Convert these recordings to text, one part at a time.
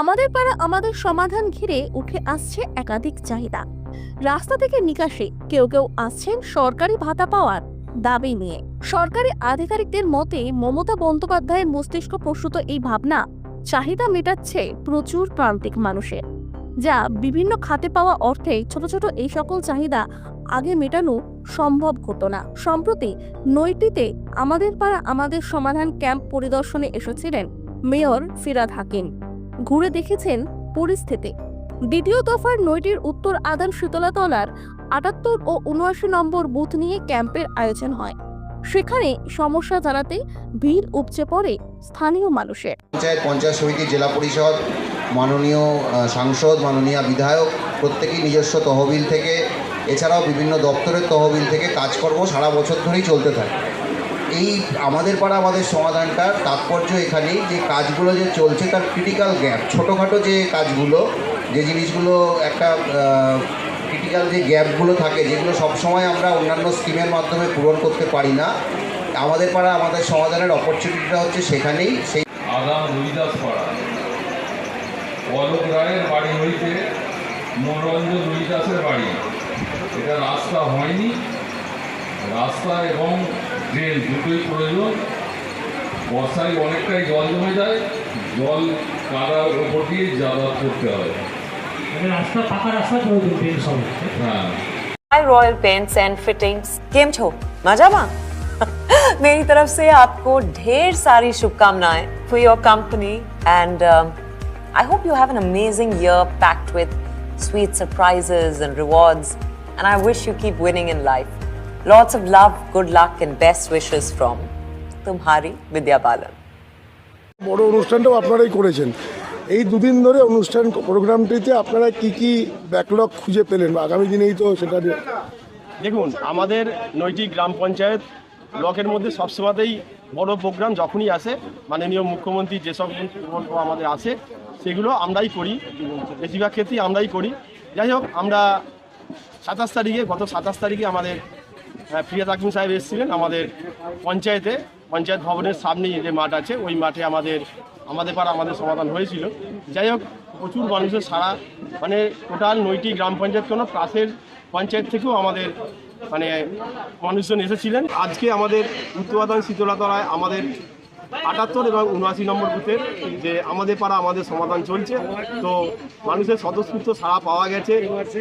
আমাদের পাড়া আমাদের সমাধান ঘিরে উঠে আসছে একাধিক চাহিদা। রাস্তা থেকে নিকাশে, কেউ কেউ আসছেন সরকারি ভাতা পাওয়ার দাবি নিয়ে। সরকারি আধিকারিকদের মতে, মমতা বন্দ্যোপাধ্যায়ের মস্তিষ্ক প্রসূত এই ভাবনা চাহিদা মেটাচ্ছে প্রচুর প্রান্তিক মানুষের, যা বিভিন্ন খাতে পাওয়া অর্থে ছোট ছোট এই সকল চাহিদা আগে মেটানো সম্ভব হতো না। সম্প্রতি নৈটিতে আমাদের পাড়া আমাদের সমাধান ক্যাম্প পরিদর্শনে এসেছিলেন মেয়র ফিরাদ হাকিম। ঘুরে দেখেছেন পরিস্থিতি। দ্বিতীয় দফার নৈটির উত্তর আদান শীতলাতলার আটাত্তর ও উনআশি নম্বর বুথ নিয়ে ক্যাম্পের আয়োজন হয়। সেখানে সমস্যা জানাতে ভিড় উপচে পড়ে স্থানীয় মানুষের। পঞ্চায়েত পঞ্চায়েত সমিতি, জেলা পরিষদ, মাননীয় সাংসদ, মাননীয় বিধায়ক প্রত্যেকেই নিজস্ব তহবিল থেকে, এছাড়াও বিভিন্ন দপ্তরের তহবিল থেকে কাজকর্ম সারা বছর ধরেই চলতে থাকে। এই আমাদের পাড়া, আমাদের সমাধানটার তাৎপর্য এখানেই যে কাজগুলো যে চলছে তার ক্রিটিক্যাল গ্যাপ ছোটোখাটো যে কাজগুলো, যে জিনিসগুলো একটা ক্রিটিক্যাল যে গ্যাপগুলো থাকে, যেগুলো সবসময় আমরা অন্যান্য স্কিমের মাধ্যমে পূরণ করতে পারি না, আমাদের পাড়া, আমাদের সমাধানের অপরচুনিটিটা হচ্ছে সেখানেই সেই আগাম রবিদাস পাড়া। অলোক রায়ের বাড়ি হইতে মনোরঞ্জন রবিদাসের বাড়ি। এটা রাস্তা হয়নি। রাস্তা এবং ড্রেন দুটোই প্রয়োজন বর্ষায় অনেকটাই জল জমে যায় জল কাদার ওপর দিয়ে যাতায়াত করতে হয় মানে রাস্তা পাকা রাস্তা প্রয়োজন ট্রেন সব হ্যাঁ hi royal paints and fittings केम छो मजा मा मेरी तरफ से आपको ढेर सारी शुभकामनाएं for your company and I hope you have an amazing year packed with sweet surprises and rewards and I wish you keep winning in life. Lots of love, good luck and best wishes from Tumhari Vidya Balan. বড় অনুষ্ঠানটাও আপনারাই করেছেন। এই দুদিন ধরে অনুষ্ঠান প্রোগ্রামটিতে আপনারা কি কি ব্যাকলগ খুঁজে পেলেন? বা আগামী দিনেই তো সেটা দেখুন আমাদের নয়টি গ্রাম পঞ্চায়েত ব্লকের মধ্যে সবসময়তেই বড় প্রোগ্রাম যখনই আসে মাননীয় মুখ্যমন্ত্রী যেসব প্রকল্প আমাদের আসে সেগুলো আমরাই করি। বেশিরভাগ ক্ষেত্রেই আমরাই করি। যাই হোক আমরা সাতাশ তারিখে গত সাতাশ তারিখে আমাদের ফিরিয়াদ হাকিম সাহেব এসেছিলেন আমাদের পঞ্চায়েতে, পঞ্চায়েত ভবনের সামনে যে মাঠ আছে, ওই মাঠে আমাদের আমাদের পাড়া আমাদের সমাধান হয়েছিল। যাই হোক, প্রচুর মানুষের সারা মানে টোটাল নয়টি গ্রাম পঞ্চায়েত, কোনো পাশের পঞ্চায়েত থেকেও আমাদের মানে মানুষজন এসেছিলেন। আজকে আমাদের উত্তরাদান শীতলাতলায় আমাদের আটাত্তর এবং উনআশি নম্বর বুথের যে আমাদের পাড়া, আমাদের সমাধান চলছে। তো মানুষের স্বতঃস্ফূর্ত সাড়া পাওয়া গেছে।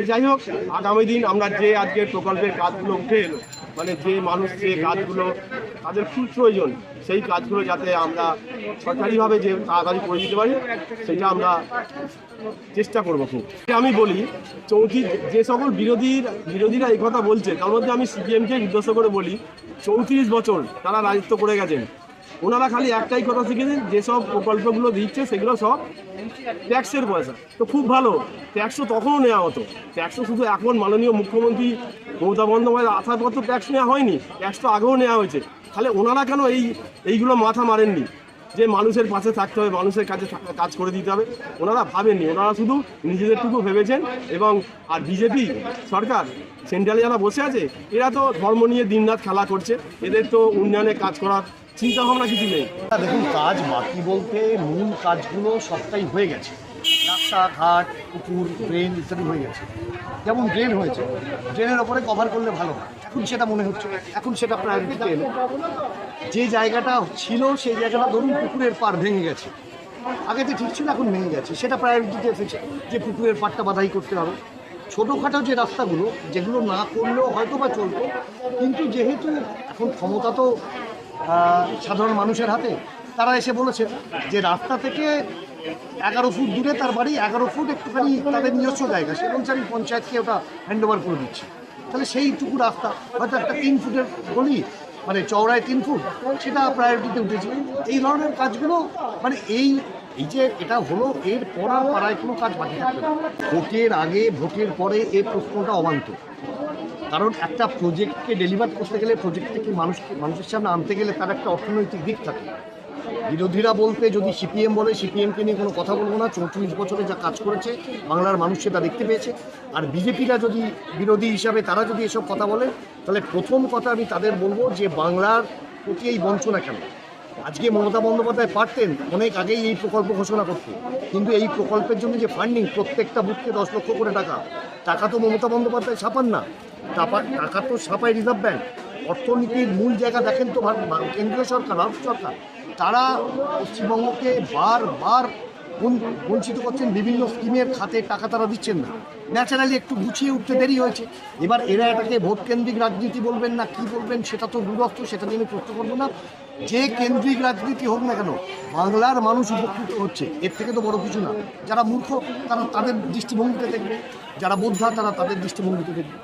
যাই হোক, আগামী দিন আমরা যে আজকে প্রকল্পের কাজগুলো উঠে এলো মানে যে মানুষ যে কাজগুলো, তাদের খুব প্রয়োজন, সেই কাজগুলো যাতে আমরা সরকারিভাবে যে তাড়াতাড়ি করে দিতে পারি, সেটা আমরা চেষ্টা করব খুব। আমি বলি চৌত্রিশ যে সকল বিরোধীর, বিরোধীরা এই কথা বলছে, তার মধ্যে আমি সিপিএমকে উদ্দেশ্য করে বলি, চৌত্রিশ বছর তারা রাজত্ব করে গেছেন। ওনারা খালি একটাই কথা শিখেছেন, যেসব প্রকল্পগুলো দিচ্ছে সেগুলো সব ট্যাক্সের পয়সা। তো খুব ভালো, ট্যাক্সও তখনও নেওয়া হতো। ট্যাক্সও শুধু এখন মাননীয় মুখ্যমন্ত্রী মমতা বন্দ্যোপাধ্যায় আসার পর তো ট্যাক্স নেওয়া হয়নি, ট্যাক্স তো আগেও নেওয়া হয়েছে। তাহলে ওনারা কেন এই, এইগুলো মাথা মারেননি? যে মানুষের পাশে থাকতে হবে, মানুষের কাছে কাজ করে দিতে হবে, ওনারা ভাবেননি। ওনারা শুধু নিজেদেরটুকু ভেবেছেন এবং আর বিজেপি সরকার সেন্ট্রালে যারা বসে আছে, এরা তো ধর্ম নিয়ে দিনরাত খেলা করছে, এদের তো উন্নয়নে কাজ করার চিন্তা ভাবনা কিছু নেই। দেখুন, কাজ বাকি বলতে মূল কাজগুলো সবটাই হয়ে গেছে। রাস্তাঘাট পুকুর, ড্রেন ইত্যাদি হয়ে গেছে। যেমন ড্রেন হয়েছে, ড্রেনের ওপরে কভার করলে ভালো এখন সেটা মনে হচ্ছে এখন সেটা প্রায়োরিটিতে এলো। যে জায়গাটা ছিল, সেই জায়গাটা ধরুন পুকুরের পার ভেঙে গেছে। আগে তো ঠিক ছিল, এখন ভেঙে গেছে। সেটা প্রায়োরিটিতে এসেছে যে পুকুরের পাড়টা বাধাই করতে হবে। ছোটোখাটো যে রাস্তাগুলো, যেগুলো না করলেও হয়তো বা চলতো। কিন্তু যেহেতু এখন ক্ষমতা তো সাধারণ মানুষের হাতে, তারা এসে বলেছে যে রাস্তা থেকে এগারো ফুট দূরে তার বাড়ি, এগারো ফুট একটুখানি তাদের নিজস্ব জায়গা, সে বলছে আমি পঞ্চায়েতকে ওটা হ্যান্ড ওভার করে দিচ্ছি। তাহলে সেইটুকু রাস্তা, হয়তো একটা তিন ফুটের গলি মানে চওড়ায় তিন ফুট, সেটা প্রায়োরিটিতে উঠেছে। এই ধরনের কাজগুলো মানে এই এই যে এটা হলো, এর পর আর পাড়ায় কোনো কাজ বাকি থাকবে ভোটের আগে, ভোটের পরে এই প্রশ্নটা অবান্তর। কারণ একটা প্রজেক্টকে ডেলিভার করতে গেলে প্রজেক্ট থেকে মানুষকে মানুষের সামনে আনতে গেলে তার একটা অর্থনৈতিক দিক থাকে। বিরোধীরা বলতে যদি সিপিএম বলে, সিপিএমকে নিয়ে কোনো কথা বলব না। চৌত্রিশ বছরে যা কাজ করেছে, বাংলার মানুষ সেটা দেখতে পেয়েছে। আর বিজেপিরা যদি বিরোধী হিসাবে তারা যদি এসব কথা বলে, তাহলে প্রথম কথা আমি তাদের বলব যে বাংলার প্রতি এই বঞ্চনা কেন? আজকে মমতা বন্দ্যোপাধ্যায় পারতেন, অনেক আগেই এই প্রকল্প ঘোষণা করতে। কিন্তু এই প্রকল্পের জন্য যে ফান্ডিং প্রত্যেকটা বুথকে দশ লক্ষ করে টাকা টাকা তো মমতা বন্দ্যোপাধ্যায় ছাপান না। টাকা- তো ছাপায় রিজার্ভ ব্যাঙ্ক। অর্থনীতির মূল জায়গা দেখেন তো কেন্দ্রীয় সরকার রাজ্য সরকার। তারা পশ্চিমবঙ্গকে বারবার বঞ্চিত করছেন, বিভিন্ন স্কিমের খাতে টাকা তারা দিচ্ছেন না। ন্যাচারালি একটু গুছিয়ে উঠতে দেরি হয়েছে। এবার এরা এটাকে ভোট কেন্দ্রিক রাজনীতি বলবেন না, কি বলবেন সেটা তো দূরত্ব সেটা নিয়ে আমি প্রশ্ন করব না। যে কেন্দ্রিক রাজনীতি হোক না কেন, বাংলার মানুষ উপকৃত হচ্ছে। এর থেকে তো বড় কিছু না। যারা মূর্খ, তারা তাদের দৃষ্টিভঙ্গিতে দেখবে। যারা বোদ্ধা, তারা তাদের দৃষ্টিভঙ্গিতে দেখবে।